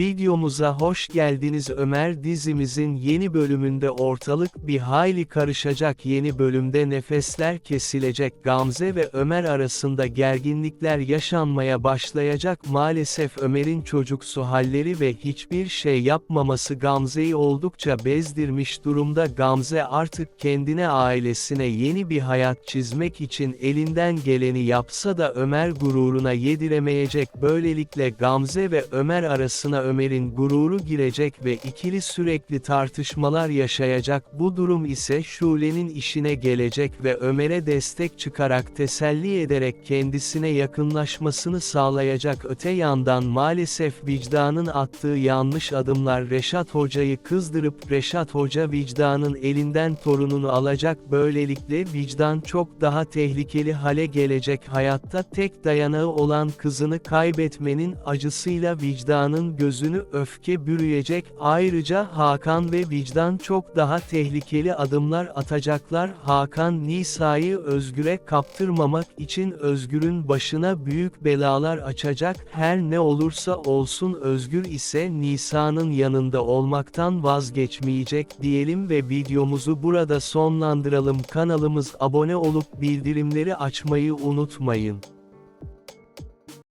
Videomuza hoş geldiniz. Ömer dizimizin yeni bölümünde ortalık bir hayli karışacak. Yeni bölümde nefesler kesilecek. Gamze ve Ömer arasında gerginlikler yaşanmaya başlayacak. Maalesef Ömer'in çocuksu halleri ve hiçbir şey yapmaması Gamze'yi oldukça bezdirmiş durumda. Gamze artık kendine ailesine yeni bir hayat çizmek için elinden geleni yapsa da Ömer gururuna yediremeyecek. Böylelikle Gamze ve Ömer arasına Ömer'in gururu girecek ve ikili sürekli tartışmalar yaşayacak bu durum ise Şule'nin işine gelecek ve Ömer'e destek çıkarak teselli ederek kendisine yakınlaşmasını sağlayacak. Öte yandan maalesef vicdanın attığı yanlış adımlar Reşat Hoca'yı kızdırıp Reşat Hoca vicdanın elinden torununu alacak. Böylelikle vicdan çok daha tehlikeli hale gelecek. Hayatta tek dayanağı olan kızını kaybetmenin acısıyla vicdanın gözünü öfke bürüyecek ayrıca Hakan ve vicdan çok daha tehlikeli adımlar atacaklar. Hakan Nisa'yı Özgür'e kaptırmamak için Özgür'ün başına büyük belalar açacak. Her ne olursa olsun Özgür ise Nisa'nın yanında olmaktan vazgeçmeyecek diyelim ve videomuzu burada sonlandıralım. Kanalımız abone olup bildirimleri açmayı unutmayın.